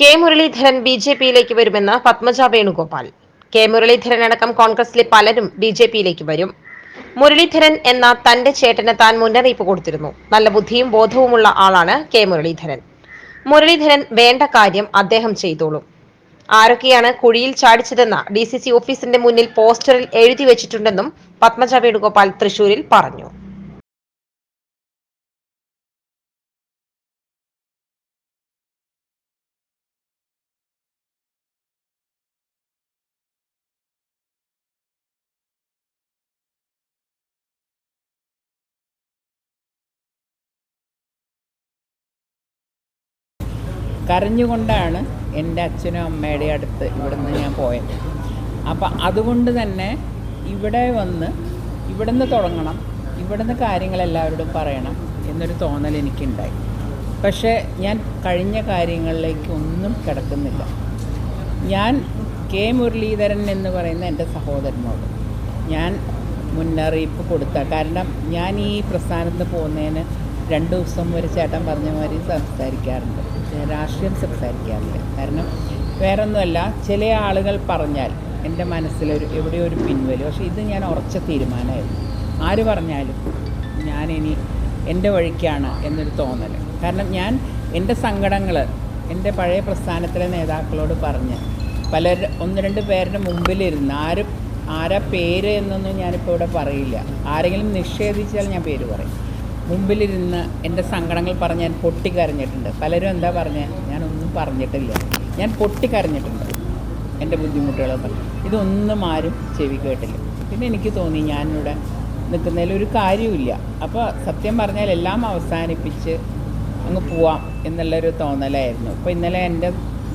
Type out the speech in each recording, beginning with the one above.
K Muraleedharan B J പിയിലേക്ക് വരുമെന്ന് Padmaja Venugopal. K Muraleedharan അടക്കം കോൺഗ്രസിലെ പലരും ബി ജെ പിയിലേക്ക് വരും. മുരളീധരൻ എന്ന തന്റെ ചേട്ടന് താൻ മുന്നറിയിപ്പ് കൊടുത്തിരുന്നു. നല്ല ബുദ്ധിയും ബോധവുമുള്ള ആളാണ് കെ മുരളീധരൻ. മുരളീധരൻ വേണ്ട കാര്യം അദ്ദേഹം ചെയ്തോളും. ആരൊക്കെയാണ് കുഴിയിൽ ചാടിച്ചതെന്ന ഡി സി സി ഓഫീസിന്റെ മുന്നിൽ പോസ്റ്ററിൽ എഴുതി വെച്ചിട്ടുണ്ടെന്നും പത്മജ വേണുഗോപാൽ തൃശൂരിൽ പറഞ്ഞു. കരഞ്ഞുകൊണ്ടാണ് എന്റെ അച്ഛനും അമ്മയുടെ അടുത്ത് ഇവിടുന്ന് ഞാൻ പോയത്. അപ്പം അതുകൊണ്ട് തന്നെ ഇവിടെ വന്ന് ഇവിടുന്ന് തുടങ്ങണം ഇവിടുന്ന് കാര്യങ്ങൾ എല്ലാവരോടും പറയണം എന്നൊരു തോന്നൽ എനിക്കുണ്ടായി. പക്ഷേ ഞാൻ കഴിഞ്ഞ കാര്യങ്ങളിലേക്ക് ഒന്നും കിടക്കുന്നില്ല. ഞാൻ കെ മുരളീധരൻ എന്ന് പറയുന്ന എന്റെ സഹോദരനോട് ഞാൻ മുന്നറിയിപ്പ് കൊടുത്ത. കാരണം ഞാൻ ഈ പ്രസ്ഥാനത്ത് പോകുന്നതിന് രണ്ട് ദിവസം ഒരു ചേട്ടൻ പറഞ്ഞ മാതിരി സംസാരിക്കാറുണ്ട്. രാഷ്ട്രീയം സംസാരിക്കാറില്ല. കാരണം വേറൊന്നുമല്ല ചില ആളുകൾ പറഞ്ഞാൽ എന്റെ മനസ്സിലൊരു എവിടെയോ ഒരു പിൻവലി. പക്ഷേ ഇത് ഞാൻ ഉറച്ച തീരുമാനമായിരുന്നു. ആര് പറഞ്ഞാലും ഞാനിനി എന്റെ വഴിക്കാണ് എന്നൊരു തോന്നൽ. കാരണം ഞാൻ എന്റെ സങ്കടങ്ങൾ എന്റെ പഴയ പ്രസ്ഥാനത്തിലെ നേതാക്കളോട് പറഞ്ഞ് പല ഒന്ന് രണ്ട് പേരുടെ മുമ്പിലിരുന്ന് ആരും ആരാ പേര് എന്നൊന്നും ഞാനിപ്പോൾ ഇവിടെ പറയില്ല. ആരെങ്കിലും നിഷേധിച്ചാൽ ഞാൻ പേര് പറയും. മുമ്പിലിരുന്ന് എന്റെ സങ്കടങ്ങൾ പറഞ്ഞ് ഞാൻ പൊട്ടിക്കരഞ്ഞിട്ടുണ്ട്. പലരും എന്താ പറഞ്ഞത് ഞാനൊന്നും പറഞ്ഞിട്ടില്ല. ഞാൻ പൊട്ടിക്കരഞ്ഞിട്ടുണ്ട് എന്റെ ബുദ്ധിമുട്ടുകളൊക്കെ ഇതൊന്നും ആരും ചെവി കേട്ടില്ല. പിന്നെ എനിക്ക് തോന്നി ഞാനിവിടെ നിൽക്കുന്നതിൽ ഒരു കാര്യമില്ല അപ്പോൾ സത്യം പറഞ്ഞാൽ എല്ലാം അവസാനിപ്പിച്ച് അങ്ങ് പോവാം എന്നുള്ളൊരു തോന്നലായിരുന്നു. അപ്പോൾ ഇന്നലെ എന്റെ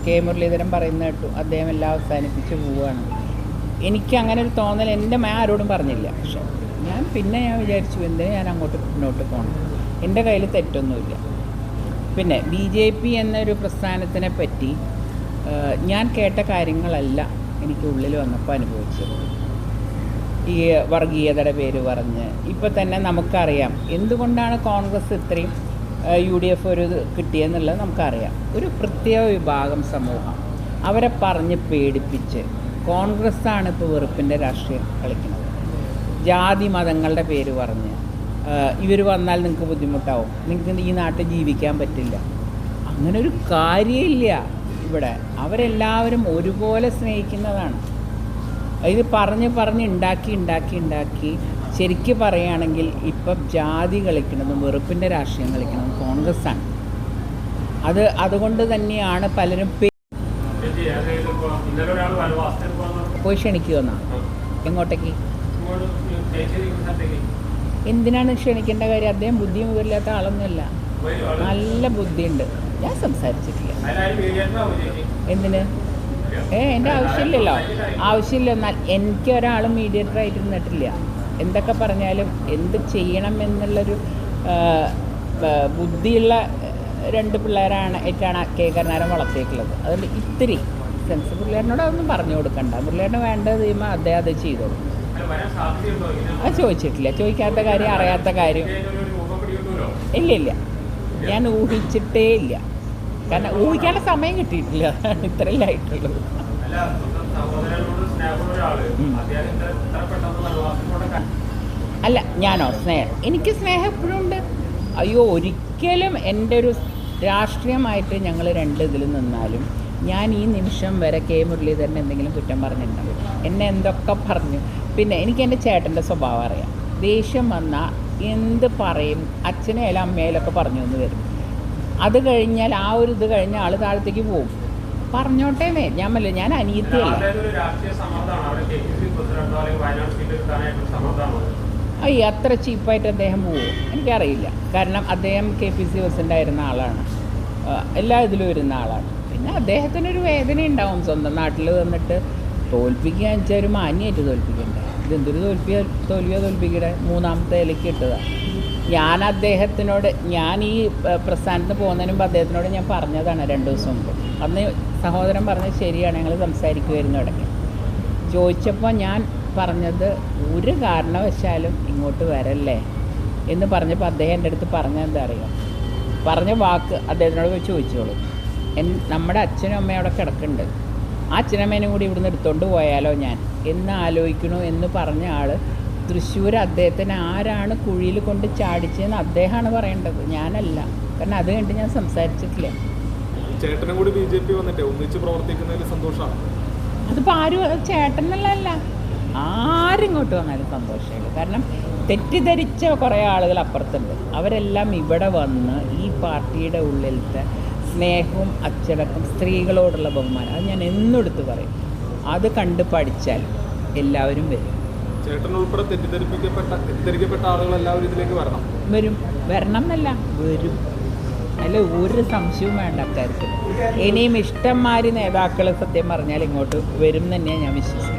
കെ മുരളീധരൻ പറയുന്ന കേട്ടു അദ്ദേഹം എല്ലാം അവസാനിപ്പിച്ച് പോവുകയാണ്. എനിക്ക് അങ്ങനെ ഒരു തോന്നൽ എന്റെ മേ ആരോടും പറഞ്ഞില്ല. പക്ഷെ പിന്നെ ഞാൻ വിചാരിച്ചു എന്തിനു ഞാൻ അങ്ങോട്ട് മുന്നോട്ട് പോകണം എന്റെ കയ്യിൽ തെറ്റൊന്നുമില്ല. പിന്നെ ബി ജെ പി എന്നൊരു പ്രസ്ഥാനത്തിനെ പറ്റി ഞാൻ കേട്ട കാര്യങ്ങളല്ല എനിക്ക് ഉള്ളിൽ വന്നപ്പോൾ അനുഭവിച്ചത്. ഈ വർഗീയതയുടെ പേര് പറഞ്ഞ് ഇപ്പം തന്നെ നമുക്കറിയാം. എന്തുകൊണ്ടാണ് കോൺഗ്രസ് ഇത്രയും യു ഡി എഫ് ഒരു കിട്ടിയെന്നുള്ളത് നമുക്കറിയാം. ഒരു പ്രത്യേക വിഭാഗം സമൂഹം. അവരെ പറഞ്ഞ് പേടിപ്പിച്ച് കോൺഗ്രസ്സാണ് ഇപ്പോൾ വെറുപ്പിന്റെ രാഷ്ട്രീയം കളിക്കുന്നത്. ജാതി മതങ്ങളുടെ പേര് പറഞ്ഞ്. ഇവർ വന്നാൽ നിങ്ങൾക്ക് ബുദ്ധിമുട്ടാവും. നിങ്ങൾക്ക് ഈ നാട്ടിൽ ജീവിക്കാൻ പറ്റില്ല. അങ്ങനെ ഒരു കാര്യമില്ല ഇവിടെ. അവരെല്ലാവരും ഒരുപോലെ സ്നേഹിക്കുന്നതാണ്. ഇത് പറഞ്ഞ് പറഞ്ഞ് ഉണ്ടാക്കി ഉണ്ടാക്കി ഉണ്ടാക്കി ശരിക്ക് പറയുകയാണെങ്കിൽ ഇപ്പം ജാതി കളിക്കുന്നതും വെറുപ്പിന്റെ രാഷ്ട്രീയം കളിക്കുന്നതും കോൺഗ്രസ്സാണ്. അത് അതുകൊണ്ട് തന്നെയാണ് പലരും പോയി ക്ഷണിക്കുമെന്നാണ് എങ്ങോട്ടേക്ക്? എന്തിനാണ് ക്ഷണിക്കേണ്ട കാര്യം? അദ്ദേഹം ബുദ്ധി മുതലില്ലാത്ത ആളൊന്നുമല്ല. നല്ല ബുദ്ധിയുണ്ട്. ഞാൻ സംസാരിച്ചിട്ടില്ല. എന്തിന്? ഏ എന്റെ ആവശ്യമില്ലല്ലോ. ആവശ്യമില്ല എനിക്ക് ഒരാളും മീഡിയേറ്റർ ആയിട്ട് നിന്നിട്ടില്ല എന്തൊക്കെ പറഞ്ഞാലും എന്ത് ചെയ്യണം എന്നുള്ളൊരു ബുദ്ധിയുള്ള രണ്ട് പിള്ളേരാണ് ഏറ്റാണ് കെ കരുണാരം വളർത്തിയേക്കുള്ളത് അതുകൊണ്ട് ഇത്തിരി സെൻസ് പിള്ളേരിനോട് അതൊന്നും പറഞ്ഞു കൊടുക്കണ്ട. പിള്ളേരിന് വേണ്ടത് ചെയ്യുമ്പോൾ അദ്ദേഹം അത് ചെയ്തോളും. അത് ചോദിച്ചിട്ടില്ല. ചോദിക്കാത്ത കാര്യം അറിയാത്ത കാര്യം. ഇല്ല ഇല്ല. ഞാൻ ഊഹിച്ചിട്ടേ ഇല്ല. കാരണം ഊഹിക്കാനുള്ള സമയം കിട്ടിയിട്ടില്ല. ഇത്രയല്ലേ ആയിട്ടുള്ളൂ അല്ല സ്വന്തം സഹോദരനോട് സ്നേഹമുള്ള ഒരാൾ. അദ്ദേഹം ഇത്ര ഇത്ര പെട്ടെന്ന് അല്ല ഞാനോ സ്നേഹം. എനിക്ക് സ്നേഹം എപ്പോഴും ഉണ്ട്. അയ്യോ ഒരിക്കലും എന്റെ ഒരു രാഷ്ട്രീയമായിട്ട് ഞങ്ങൾ രണ്ട് ഇതിൽ നിന്നാലും ഞാൻ ഈ നിമിഷം വരെ കെ മുരളീധരൻ എന്തെങ്കിലും കുറ്റം പറഞ്ഞിട്ടുണ്ടാവും എന്നെ എന്തൊക്കെ പറഞ്ഞു? പിന്നെ എനിക്ക് എന്റെ ചേട്ടന്റെ സ്വഭാവം അറിയാം. ദേഷ്യം വന്നാൽ എന്ത് പറയും? അച്ഛനെയായാലും അമ്മയിലൊക്കെ പറഞ്ഞു എന്ന് വരും. അത് കഴിഞ്ഞാൽ ആ ഒരു ഇത് കഴിഞ്ഞ ആൾ താഴത്തേക്ക് പോകും മേ ഞാൻ മല്ല ഞാൻ അനിയത്തിയല്ല അയ്യ അത്ര ചീപ്പായിട്ട് അദ്ദേഹം പോവും. എനിക്കറിയില്ല. കാരണം അദ്ദേഹം കെ പി സി പ്രസിഡന്റ് ആയിരുന്ന ആളാണ് എല്ലാ ഇതിലും വരുന്ന ആളാണ്. പിന്നെ അദ്ദേഹത്തിനൊരു വേദന ഉണ്ടാവും. സ്വന്തം നാട്ടിൽ വന്നിട്ട് തോൽപ്പിക്കുക വെച്ചാൽ ഒരു മാന്യമായിട്ട് തോൽപ്പിക്കണ്ടേ? ഇതെന്തൊരു തോൽപ്പിയ തോൽവിയോ തോൽപ്പിക്കടെ മൂന്നാമത്തെ ഇലയ്ക്ക് ഇട്ടതാണ് ഞാൻ അദ്ദേഹത്തിനോട് ഞാൻ ഈ പ്രസ്ഥാനത്ത് പോകുന്നതിന് മുമ്പ് അദ്ദേഹത്തിനോട് ഞാൻ പറഞ്ഞതാണ് രണ്ട് ദിവസം മുമ്പ്. അന്ന് സഹോദരൻ പറഞ്ഞത് ശരിയാണ്. ഞങ്ങൾ സംസാരിക്കുമായിരുന്നു ഇടയ്ക്ക്. ചോദിച്ചപ്പോൾ ഞാൻ പറഞ്ഞത് ഒരു കാരണവശാലും ഇങ്ങോട്ട് വരല്ലേ? എന്ന് പറഞ്ഞപ്പോൾ അദ്ദേഹം എന്റെ അടുത്ത് പറഞ്ഞെന്താ അറിയാം? പറഞ്ഞ വാക്ക് അദ്ദേഹത്തിനോട് ചോദിച്ചോളൂ. എൻ നമ്മുടെ അച്ഛനും അമ്മയും അവിടെ കിടക്കുന്നുണ്ട്. ആ അച്ഛനമ്മേനും കൂടി ഇവിടുന്ന് എടുത്തുകൊണ്ട് പോയാലോ ഞാൻ? എന്ന് ആലോചിക്കണു എന്ന് പറഞ്ഞ ആൾ തൃശ്ശൂർ അദ്ദേഹത്തിന് ആരാണ് കുഴിയിൽ കൊണ്ട് ചാടിച്ചതെന്ന് അദ്ദേഹമാണ് പറയേണ്ടത്. ഞാനല്ല. കാരണം അത് കണ്ട് ഞാൻ സംസാരിച്ചിട്ടില്ല. ചേട്ടനും കൂടി ബി ജെ പി വന്നിട്ട് ഒന്നിച്ച് പ്രവർത്തിക്കുന്നതിൽ സന്തോഷമാണ്. അതിപ്പോൾ ആരും ചേട്ടനല്ല ആരിങ്ങോട്ട് വന്നാലും സന്തോഷമുള്ളൂ കാരണം തെറ്റിദ്ധരിച്ച കുറേ ആളുകൾ അപ്പുറത്തുണ്ട്. അവരെല്ലാം ഇവിടെ വന്ന് ഈ പാർട്ടിയുടെ ഉള്ളിലത്തെ സ്നേഹവും അച്ചടക്കം സ്ത്രീകളോടുള്ള ബഹുമാനം. അത് ഞാൻ എന്നെടുത്ത് പറയും. അത് കണ്ട് പഠിച്ചാൽ എല്ലാവരും വരും. ചേട്ടൻ ഉൾപ്പെടെ തെറ്റിദ്ധരിപ്പിക്കപ്പെട്ട തെറ്റിദ്ധരിക്കപ്പെട്ട ആളുകൾ എല്ലാവരും ഇതിലേക്ക് വരണം. വരും. വരണം എന്നല്ല വരും. അല്ല ഒരു സംശയവും വേണ്ട അക്കാര്യത്തിൽ. ഇനിയും ഇഷ്ടംമാരി നേതാക്കൾ സത്യം പറഞ്ഞാൽ ഇങ്ങോട്ട് വരും എന്ന് തന്നെയാണ് ഞാൻ വിശ്വസിക്കുന്നത്.